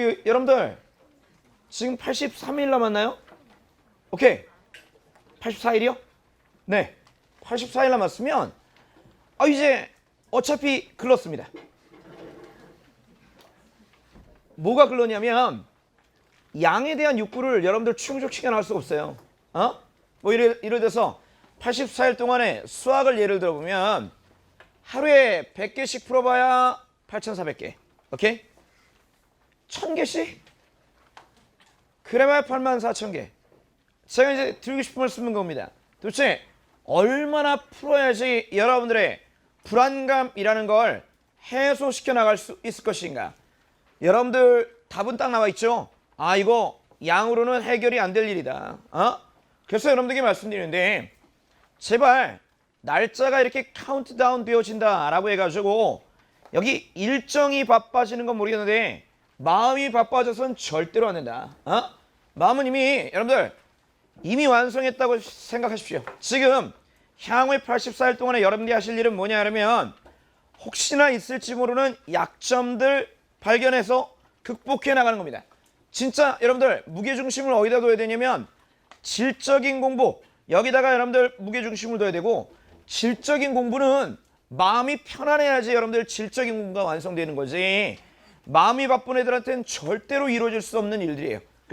그 여러분들 지금 83일 남았나요? 오케이. 84일이요? 네. 84일 남았으면 아 이제 어차피 글렀습니다. 뭐가 글렀냐면 양에 대한 욕구를 여러분들 충족시켜 나갈 수가 없어요. 어? 뭐 이래 이래 돼서 84일 동안에 수학을 예를 들어 보면 하루에 100개씩 풀어봐야 8,400개. 오케이? 1000개씩? 그래봐야 84,000개. 제가 이제 드리고 싶은 말씀은 겁니다. 도대체 얼마나 풀어야지 여러분들의 불안감이라는 걸 해소시켜 나갈 수 있을 것인가? 여러분들 답은 딱 나와 있죠? 아, 이거 양으로는 해결이 안 될 일이다. 어? 그래서 여러분들에게 말씀드리는데 제발 날짜가 이렇게 카운트다운 되어진다라고 해가지고 여기 일정이 바빠지는 건 모르겠는데 마음이 바빠져서는 절대로 안 된다. 어? 마음은 이미 여러분들 이미 완성했다고 생각하십시오. 지금 향후의 84일 동안에 여러분들이 하실 일은 뭐냐 하면 혹시나 있을지 모르는 약점들 발견해서 극복해 나가는 겁니다. 진짜 여러분들 무게중심을 어디다 둬야 되냐면 질적인 공부 여기다가 여러분들 무게중심을 둬야 되고 질적인 공부는 마음이 편안해야지 여러분들 질적인 공부가 완성되는 거지 마음이 바쁜 애들한테는 절대로 이루어질 수 없는 일들이에요.